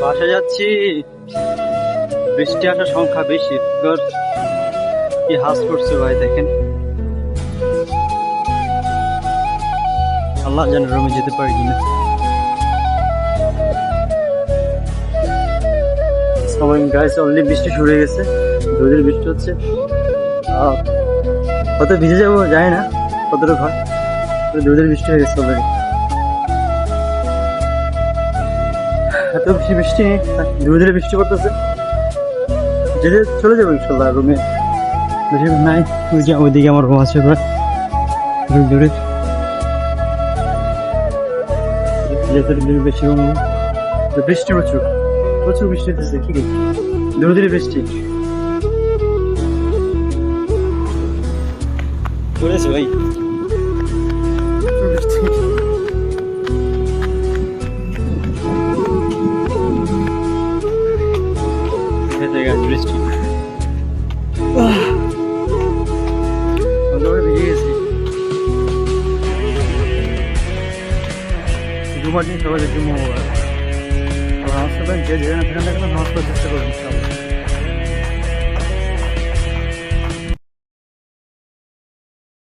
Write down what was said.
বাসা যাচ্ছি। বৃষ্টি আসার সংখ্যা বেশি। কি হাস করছে ভাই, দেখেন। আল্লাহ জানে রুমে যেতে পারি কিনা। গাইস অলরেডি বৃষ্টি শুরু হয়ে গেছে। দুদিন বৃষ্টি হচ্ছে। কত ভিজে যাব যায় না, কতটুকু হয়। দুদিন বৃষ্টি হয়ে গেছে অলরেডি এত বেশি বৃষ্টি ধীরে ধীরে বৃষ্টি পড়তেছে যেতে চলে যাব ইনশাল্লাহ রুমে বেশি নাই ওই যে ওইদিকে আমার রুম আছে এবার দূরে দূরে যেতে দূরে বেশি রুম নেই। তো বৃষ্টি প্রচুর প্রচুর বৃষ্টি হতেছে কি কি ধীরে ধীরে বৃষ্টি চলেছে ভাই খেতে গেছে, বৃষ্টি। ভিজে গেছি। জুমার দিন সবাই জুমা সাথে যে যেখানে থাকেন না নষ্ট চেষ্টা করবেন ইনশাআল্লাহ।